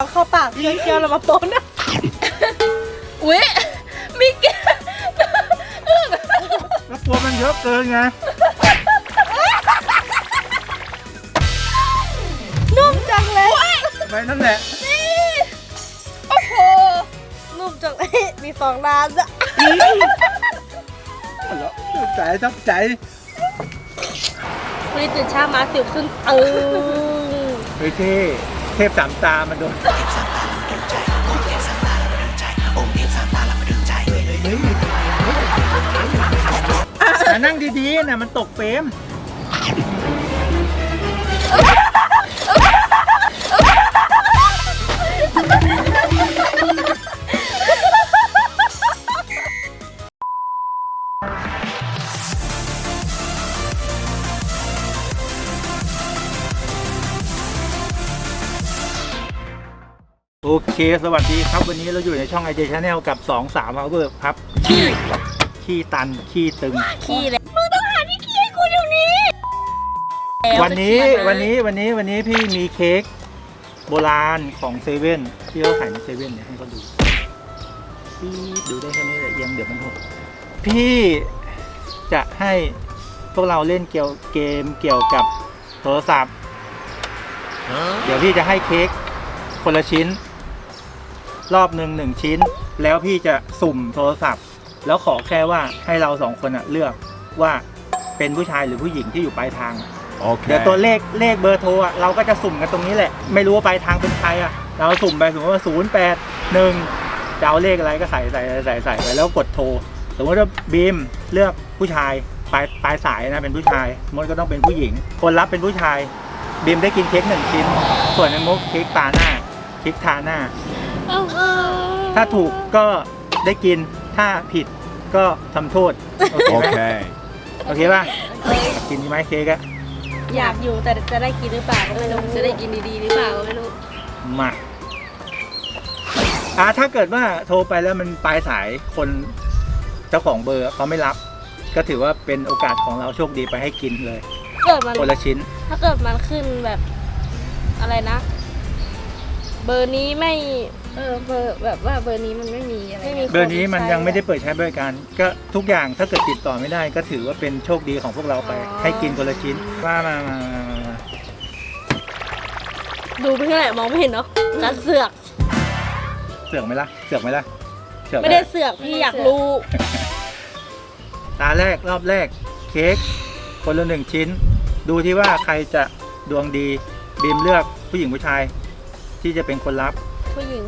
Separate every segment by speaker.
Speaker 1: เอาเข้าปากเคี้ยวๆแล้วมาโปนนะ
Speaker 2: อุ้ยมีแก
Speaker 3: แล้วตัวมันเยอะเกินไง
Speaker 1: นุ่มจังเลย
Speaker 3: ไปนั่นแหละ
Speaker 2: โอ้โห
Speaker 1: นุ่มจังเลยมีฟองน้ำจ้ะ
Speaker 3: แล้วใจทับใจ
Speaker 1: วันนี้ตื่นเช้ามาสิวขึ้นตึง
Speaker 3: เฮ้ยเทพ เทพสามตามันโดนนั่งดีๆนะมันตกเฟรม เค สวัสดีครับ วันนี้เราอยู่ในช่อง i j Channel กับ 2 3 Power ครับ ขี้ ขี้ตัน ขี้ตึง
Speaker 1: ขี้เลย
Speaker 2: มึงต้องหาที่ขี้ให้กูเดี๋ยวนี้
Speaker 3: วันนี้ วันนี้ วันนี้ วันนี้พี่มีเค้กโบราณของเซเว่นที่เขาขายในเซเว่นเนี่ยให้เขาดู พี่ดูได้แค่นี้แหละเอียงเดี๋ยวมันหก พี่จะให้พวกเราเล่นเกี่ยวเกมเกี่ยวกับโทรศัพท์ เดี๋ยวพี่จะให้เค้กคนละชิ้น รอบหนึ่งหนึ่งชิ้น แล้วพี่จะสุ่มโทรศัพท์ แล้วขอแค่ว่าให้เราสองคนอะเลือกว่าเป็นผู้ชายหรือผู้หญิงที่อยู่ปลายทางเดี๋ยวตัวเลขเลขเบอร์โทรอะเราก็จะสุ่มกันตรงนี้แหละ ไม่รู้ว่าปลายทางเป็นใครอะเราสุ่มไปสมมติว่าศูนย์แปดหนึ่งจะเอาเลขอะไรก็ใส่ใส่ใส่ใส่ไปแล้วกดโทรสมมติว่าบีมเลือกผู้ชายปลายปลายสายนะเป็นผู้ชายมดก็ต้องเป็นผู้หญิง คนรับเป็นผู้ชายบีมได้กินเค้กหนึ่งชิ้น ส่วนในมุกเค้กตาหน้าเค้กทาหน้า ถ้าถูกก็ได้กิน ถ้าผิดก็ทำโทษ โอเคไหม
Speaker 4: Okay.
Speaker 3: โอเคป่ะ กินไหมเค้กอะ
Speaker 1: อยากอยู่แต่จะได้กินหรือเปล่าก็ไม่รู้
Speaker 2: จะได้กินดีๆหรือเปล่าก็ไม่รู้
Speaker 3: มาอ่าถ้าเกิดว่าโทรไปแล้วมันปลายสายคนเจ้าของเบอร์เขาไม่รับ ก็ถือว่าเป็นโอกาสของเราโชคดีไปให้กินเลย
Speaker 1: เกิดมัน
Speaker 3: คนละชิ้น
Speaker 1: ถ้าเกิดมันขึ้นแบบอะไรนะ เบอร์นี้ไม่
Speaker 2: เออเบอร์แบบว่าเบอร์นี้มันไม่มีอะไร
Speaker 1: ไม่มี
Speaker 3: เบอร์นี้มันยังไม่ได้เปิดใช้บริการ ก็ทุกอย่างถ้าเกิดติดต่อไม่ได้ ก็ถือว่าเป็นโชคดีของพวกเราไปให้กินคนละชิ้นว่ามามามามามา
Speaker 1: ดูไปเท่าไหร่มองไม่เห็นเนาะการเสือก
Speaker 3: เสือกไหมล่ะเสือกไหมล่ะเสือกห
Speaker 1: ไม่ได้เสือกพี่อยากรู้
Speaker 3: ตาแรกรอบแรก เค้กคนละหนึ่งชิ้น ดูที่ว่าใครจะดวงดีบีมเลือกผู้หญิงผู้ชาย ที่จะเป็นคนรับ
Speaker 1: ผู้หญิง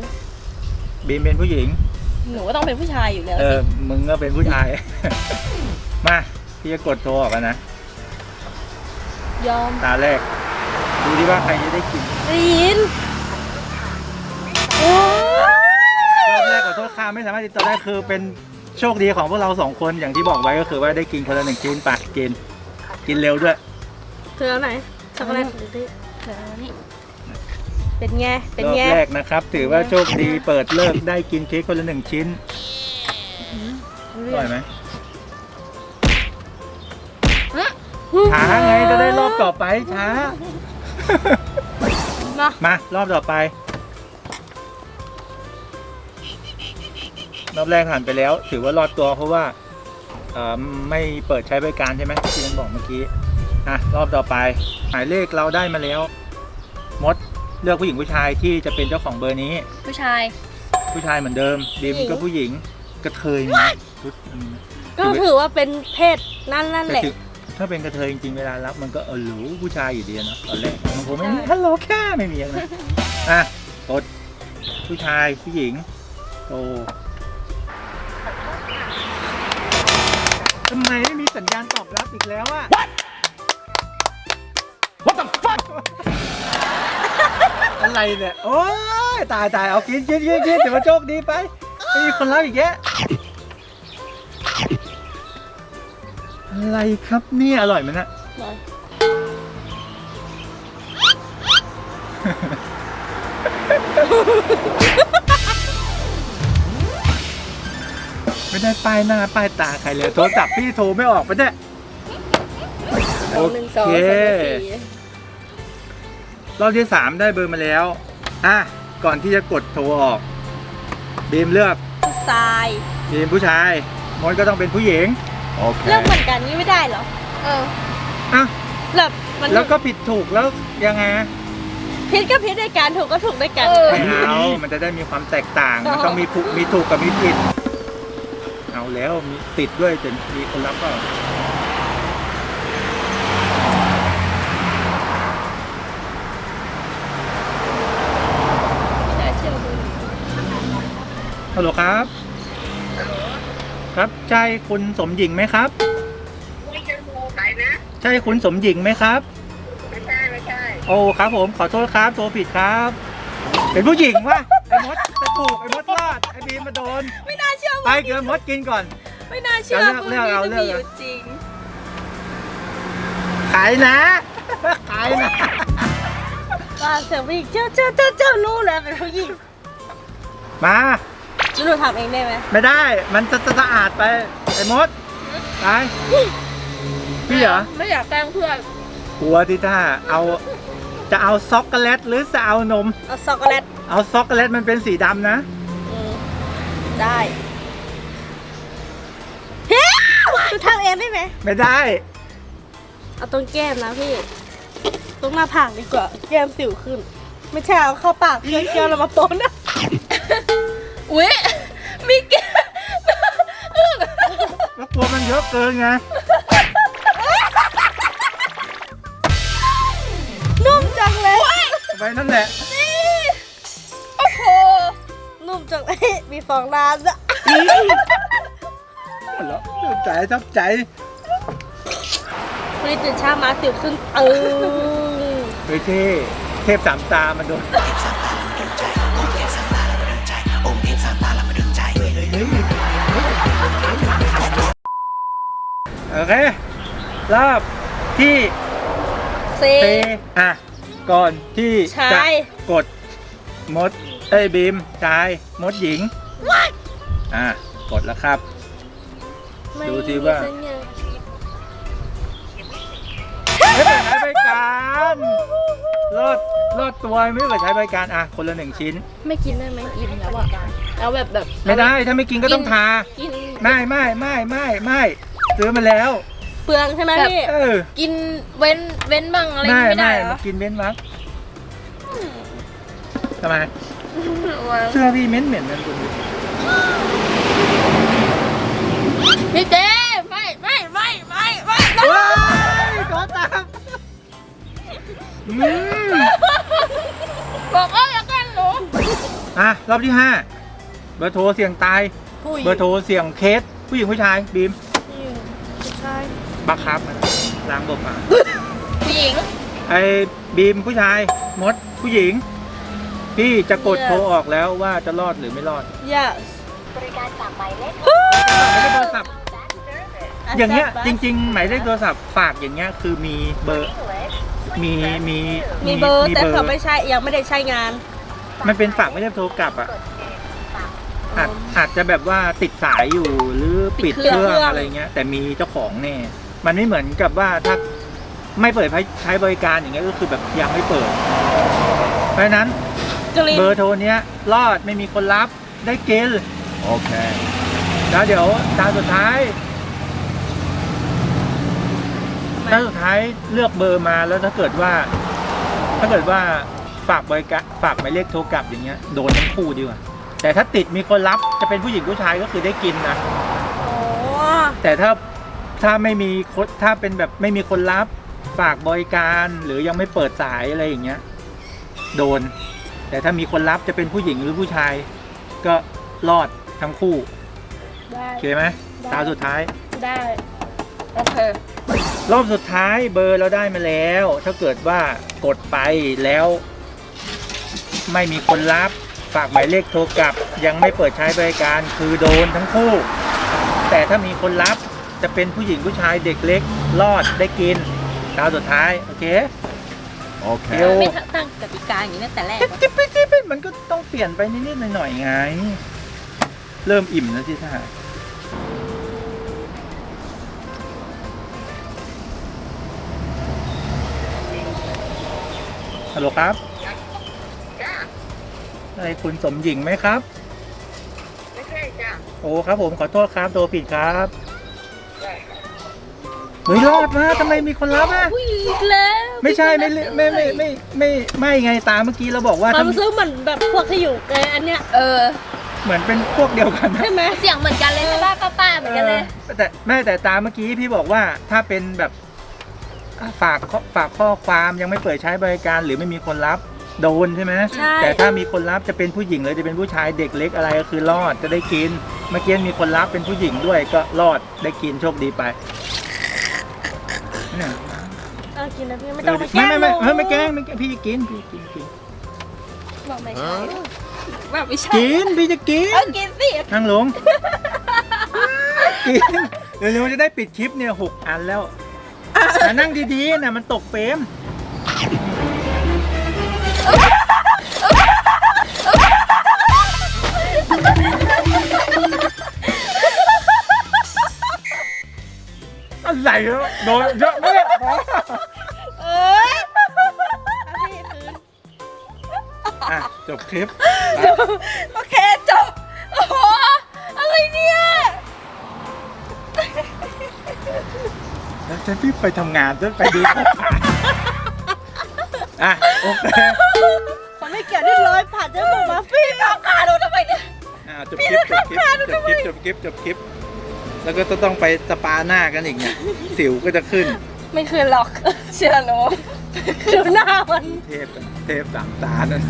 Speaker 3: บีมเป็นผู้หญิง
Speaker 2: หนูก็ต้องเป็นผู้ชายอยู่แล้ว
Speaker 3: เอ
Speaker 2: สิ
Speaker 3: อ มึงก็เป็นผู้ชาย มาพี่จะกดโทรออกแล้วนะ
Speaker 1: ยอม
Speaker 3: ตาแรก ดูที่ว่าใครจะได้กิน
Speaker 1: รีนโอ้ย
Speaker 3: รอบแรกขอโทษค่าไม่สามารถติดต่อได้คือเป็นโชคดีของพวกเราสองคนอย่างที่บอกไว้ก็คือว่าได้กินคนละหนึ่งชิ้นไปกิน กินเร็วด้วย
Speaker 1: เธอเอาไหนช็อกโกแลตหรือดิ
Speaker 2: เธอนี่
Speaker 1: เป็นไง เป็น
Speaker 3: รอบ
Speaker 1: ไง
Speaker 3: แรกนะครับ ถือว่าโชคดีเปิดเลิกได้กินเค้กคนละหนึ่งชิ้นอร่อยไหมช้าไงจะได้รอบต่อไปช้า
Speaker 1: มา
Speaker 3: มารอบต่อไป รอบแรกผ่านไปแล้ว ถือว่ารอดตัวเพราะว่าเอ่อไม่เปิดใช้บริการใช่ไหมที่ฉันบอกเมื่อกี้อะรอบต่อไป หมายเลขเราได้มาแล้ว มด เลือกผู้หญิงผู้ชายที่จะเป็นเจ้าของเบอร์นี้
Speaker 2: ผู้ชาย
Speaker 3: ผู้ชายเหมือนเดิมบีมก็ผู้หญิงกระเทยมีชุดอืม
Speaker 1: ก็ถือว่าเป็นเพศนั่นนั่นแหละ
Speaker 3: ก็คือถ้าเป็นกระเทยจริงๆเวลารับมันก็เออหรูผู้ชายอยู่ดีอะเนาะตอนแรกของผมไม่มีฮัลโหลแค่ไม่มีนะอะกดผู้ชายผู้หญิงโตทำไมไม่มีสัญญาณตอบรับอีกแล้วอะ
Speaker 4: What the fuck?
Speaker 3: อะไรเนี่ย โอ้ยตายตายเอากินกินกินกินเดี๋ยวมาโชคดีไปไม่มีคนรับอีกแยะอะไรครับเนี่ยอร่อยไหมนะไม่ได้ป้ายหน้าป้ายตาใครเลย โทรศัพท์พี่โทรไม่ออกไปเนี่ย โอ
Speaker 2: หนึ่งสอง
Speaker 3: เค
Speaker 2: สามสี่
Speaker 3: รอบที่สามได้เบอร์มาแล้ว อะ ก่อนที่จะกดโทรออกบีมเลือก
Speaker 1: ผู้ชาย
Speaker 3: บีมผู้ชายมดก็ต้องเป็นผู้หญิง
Speaker 1: เลือกเหมือนกันนี่ไม่ได้เหรอ
Speaker 2: เออ
Speaker 3: อะ
Speaker 1: แบบมัน
Speaker 3: แล้วก็ผิดถูกแล้วยังไง
Speaker 1: พิษก็พิษด้วยกันถูกก็ถูกด้วยกัน
Speaker 2: เออ
Speaker 3: ไม่เอามันจะได้มีความแตกต่าง มันต้องมีถูกมีถูกกับมีผิด เอาแล้วมีติดด้วยแต่มีคนรับก็
Speaker 2: ไม่น่าเชื่อมึง
Speaker 3: ฮัลโหลครับ ครับใช่คุณสมหญิงไหมครับ
Speaker 4: ไม่ใช่ครูใครนะ
Speaker 3: ใช่คุณสมหญิงไหมครับ
Speaker 4: ไม่ใช่ไม่ใช่
Speaker 3: โอ้ครับผมขอโทษครับโทรผิดครับ เป็นผู้หญิงวะไอ้มดจะถูกไอ้มดรอดไอ้บีมมาโดน
Speaker 1: ไม่น่าเชื่อ
Speaker 3: ไปเกลือมดกินก่อน
Speaker 1: ไม่น่าเชื่อ
Speaker 3: เอาเลือก
Speaker 1: พว
Speaker 3: เอาเลือก
Speaker 1: นี้จะมี
Speaker 3: เอา
Speaker 1: อยู่จริง
Speaker 3: ขายนะ ขายนะ
Speaker 1: ว่าเสียงผู้หญิงเจ้าเจ้าเจ้าเจ้ารู้เลยเป็นผู้หญิง
Speaker 3: มา
Speaker 1: แล้วหนูทำเองได้ไหม
Speaker 3: ไม่ได้ มันจะจะสะอาดไป ไอ้มด ไป พี่เหรอ
Speaker 2: ไม่อยากแกล้งเพื่อน
Speaker 3: กลัวที่ถ้าเอา จะเอาซ็อกโกแลตหรือจะเอานม
Speaker 1: เอาช็อกโกแลต
Speaker 3: เอาซ็อกโกแลตมันเป็นสีดำนะ
Speaker 1: อืมได้เฮ้ยหนูทำเองได้ไหม
Speaker 3: ไม่ได้
Speaker 1: เอาตรงแก้มนะพี่ ตรงหน้าผากดีกว่า แก้มสิวขึ้น ไม่ใช่เอาเข้าปากเคี้ยวๆแล้วมาโปนนะ
Speaker 2: อุ้ยมีแก
Speaker 3: แล้วกลัวมันเยอะเกินไง
Speaker 1: นุ่มจังเลย
Speaker 3: ไปนั่นแหละ
Speaker 2: โอ้โห
Speaker 1: นุ่มจังเลยมีฟองน้ำด้วย
Speaker 3: เหรอชอบใจชอบใจ
Speaker 1: วันนี้ตื่นเช้ามาสิวขึ้นเออ
Speaker 3: เฮ้ยเท่เทพสามตามันโดน โอเค รอบที่
Speaker 1: เซ
Speaker 3: เตอะ ก่อนที่
Speaker 1: ชา
Speaker 3: จะ
Speaker 1: ย
Speaker 3: กดมด เอ้ยบีมชาย มดหญิง อะ กดแล้วครับ ดูสิว่า
Speaker 1: ไม่มีสัญญาณ
Speaker 3: ไม่เปิดใช้บริการรอดรอดตัวไม่เปิดใช้บริการอะ คนละหนึ่งชิ้น
Speaker 2: ไม่กินได้ไหมอิ่มแล้วอะ เอาแบบแบบ
Speaker 3: ไม่ได้ถ้าไม่กินก็ต้องทา
Speaker 2: กิน
Speaker 3: ไม่ไม่ไม่ไม่ไม่ซื้อมาแล้ว
Speaker 1: เปลืองใช่ไหม
Speaker 2: แบบ
Speaker 1: พี่
Speaker 3: เออ
Speaker 2: กินเว้นเว้นบ้างอะไร
Speaker 3: ไม่
Speaker 2: ไม่ได้
Speaker 3: ไม่
Speaker 2: เหรอ
Speaker 3: มากินเม้นวักทำไมเสื้อพี่เหม็นเหม็นนั่นคุณ
Speaker 2: พี่เต้ไม่ไม่ไม่ไม่ไม่
Speaker 3: ว้ายขอตามอืม
Speaker 2: บอกว่าอย่ากันหนู
Speaker 3: อะรอบที่ห้าเบอร์โทรเสี่ยงตาย
Speaker 1: ผู้หญิง
Speaker 3: เบอร์โทรเสี่ยงเคส ผู้หญิงผู้ชายบีม
Speaker 1: ผู้ชาย
Speaker 3: บังคับมันล้างบทมา
Speaker 2: ผู้หญิง
Speaker 3: ไอ้บีมผู้ชายมดผู้หญิง พี่จะกดโทรออกแล้วว่าจะรอดหรือไม่รอด
Speaker 1: yes
Speaker 4: บริการจากหมายเลข
Speaker 3: ไม่ได้โทรศัพท์
Speaker 4: That service
Speaker 3: อย่างเงี้ยจริง ๆ หมายเลขโทรศัพท์ฝากอย่างเงี้ยคือมีเบอร์
Speaker 4: English
Speaker 3: มีมี
Speaker 1: มีเบอร์แต่เขาไม่ใช่ยังไม่ได้ใช้งาน
Speaker 3: มันเป็นฝากไม่ได้โทรกลับอะ
Speaker 4: กดหนึ่งสาม
Speaker 3: อาจอาจจะแบบว่าติดสายอยู่หรือปิด
Speaker 1: ปิด
Speaker 3: เค
Speaker 1: เครื่
Speaker 3: รื่
Speaker 1: อง
Speaker 3: องอะไรเงี้ย แต่มีเจ้าของแน่ มันไม่เหมือนกับว่าถ้าไม่เปิดใช้บริการอย่างเงี้ยก็คือแบบยังไม่เปิด เพราะฉะนั้น
Speaker 1: กรีน
Speaker 3: เบอร์โทรเนี้ยรอดไม่มีคนรับได้เกณฑ์
Speaker 5: โอเค
Speaker 3: แล้วเดี๋ยวตาสุดท้ายตาสุดท้ายเลือกเบอร์มาแล้วถ้าเกิดว่า ถ้าเกิดว่าฝากบริการฝากหมายเลขโทรกลับอย่างเงี้ยโดนทั้งคู่ดีกว่า แต่ถ้าติดมีคนรับจะเป็นผู้หญิงผู้ชายก็คือได้กินนะ
Speaker 1: โอ้
Speaker 3: แต่ถ้าถ้าไม่มีคนถ้าเป็นแบบไม่มีคนรับฝากบริการหรือยังไม่เปิดสายอะไรอย่างเงี้ย โดน แต่ถ้ามีคนรับจะเป็นผู้หญิงหรือผู้ชาย ก็รอดทั้งคู่
Speaker 1: ได้
Speaker 3: โอเคไหมตาสุดท้าย
Speaker 1: ได้
Speaker 2: โอเค
Speaker 3: รอบสุดท้ายเบอร์เราได้มาแล้ว ถ้าเกิดว่ากดไปแล้ว ไม่มีคนรับ ฝากหมายเลขโทรกลับ ยังไม่เปิดใช้บริการคือโดนทั้งคู่ แต่ถ้ามีคนรับจะเป็นผู้หญิงผู้ชายเด็กเล็กรอดได้กินตาสุดท้าย โอเค
Speaker 5: โอเค
Speaker 3: เดี๋ยว
Speaker 2: ไม่ตั้งกติกาอย่างนี้ตั้งแต่แรก
Speaker 3: จิ๊บจิ๊บจิ๊บจิ๊บมันก็ต้องเปลี่ยนไปนิดๆหน่อยๆไง เริ่มอิ่มแล้วที่ท่าฮัลโหลครับ
Speaker 4: จ้า
Speaker 3: อะไรคุณสมหญิงไหมครับ
Speaker 4: ไม่ใช่จ้ะ
Speaker 3: โอ้ครับผมขอโทษครับโทรผิดครับเฮ้ยรอดมาทำไมมีคนรับอะ
Speaker 2: ผู้หญิงอีกแล้ว
Speaker 3: ไม่ใช่ไม่ไม่ไม่ไม่ไม่ไม่ไงตามเมื่อกี้เราบอกว่า
Speaker 1: ความ
Speaker 3: ทำ
Speaker 1: รู้สึกเหมือนแบบพวกที่อยู่ในอันเนี้ย
Speaker 2: เออ
Speaker 3: เหมือนเป็นพวกเดียวกันนะ
Speaker 1: ใช่ไหม
Speaker 2: เสียงเหมือนกันเลยใช่ป่ะป้าป้าๆเหมือนกันเลย
Speaker 3: เออแต่ไม่แต่ตามเมื่อกี้พี่บอกว่าถ้าเป็นแบบอะฝากข้อฝากข้อความยังไม่เปิดใช้บริการหรือไม่มีคนรับ โดนใช่ไหม
Speaker 1: ใช่
Speaker 3: แต่ถ้ามีคนรับจะเป็นผู้หญิงหรือจะเป็นผู้ชายเด็กเล็กอะไรก็คือรอดจะได้กิน เมื่อกี้มีคนรับเป็นผู้หญิงด้วยก็รอดได้กินโชคดีไปเนี่ย
Speaker 1: เออกินนะพี่ไม่
Speaker 3: เอ
Speaker 1: ต้อง
Speaker 3: อ
Speaker 1: มาแกล้
Speaker 3: ไม่
Speaker 1: ง
Speaker 3: ไม่ไม่
Speaker 1: หนู
Speaker 3: เฮ้ยไม่แกล้งไม่แกล้งพี่จะกินพี่จะกินกิน
Speaker 2: บอกไม่ใช่แบบไม่ใช่
Speaker 3: กินพี่จะกิน
Speaker 2: เออกินสิ
Speaker 3: นั่งลง กินเร็วๆจะได้ปิดคลิปเนี่ยหกอันแล้วแต่นั่งดีๆนะมันตกเฟรม อะไรวะโดนเยอะมาก
Speaker 1: เอ้ยเอาพี่คืน
Speaker 3: อะจบคลิป
Speaker 2: โอเคจบโอ้โหอะไรเนี่ย
Speaker 3: แล้วฉันพี่ไปทำงานจะไปดูของขาย อะโอเค
Speaker 1: เขาไม่เกี่ยวที่ร้อยผ่านจะบอกมาฟรี
Speaker 2: ทำขาดูทำไมเนี่ย
Speaker 3: อ่าจบคลิปจบคลิปจบคลิปจบคลิปจบคลิป แล้วก็ต้องไปสปาหน้ากันอีกเนี่ย สิวก็จะขึ้น
Speaker 2: ไม่คืนหรอก เชื่อหนู
Speaker 1: คือหน้ามัน
Speaker 3: เทพเทพสามตานั่น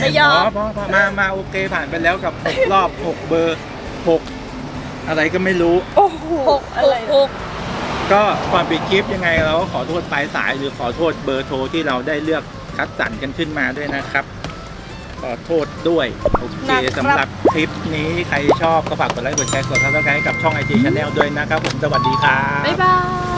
Speaker 1: ไม่ย
Speaker 3: อ๋
Speaker 1: อ
Speaker 3: อ
Speaker 1: ม
Speaker 3: พอพอมามาโอเคผ่านไปแล้วกับหกรอบหกเบอร์หกอะไรก็ไม่รู้
Speaker 1: โอ้โหอะไร
Speaker 2: หก
Speaker 3: ก็ก่อนปิดคลิปยังไงเราก็ขอโทษปลายสายหรือขอโทษเบอร์โทรที่เราได้เลือกคัดสรรกันขึ้นมาด้วยนะครับ ขอโทษด้วยโอเคสำหรับคลิปนี้ใครชอบก็ฝากกดไลค์กดแชร์กดซับสไครต์กับช่องไอจีชาแนลด้วยนะครับผมสวัสดีครับ
Speaker 2: บ๊ายบาย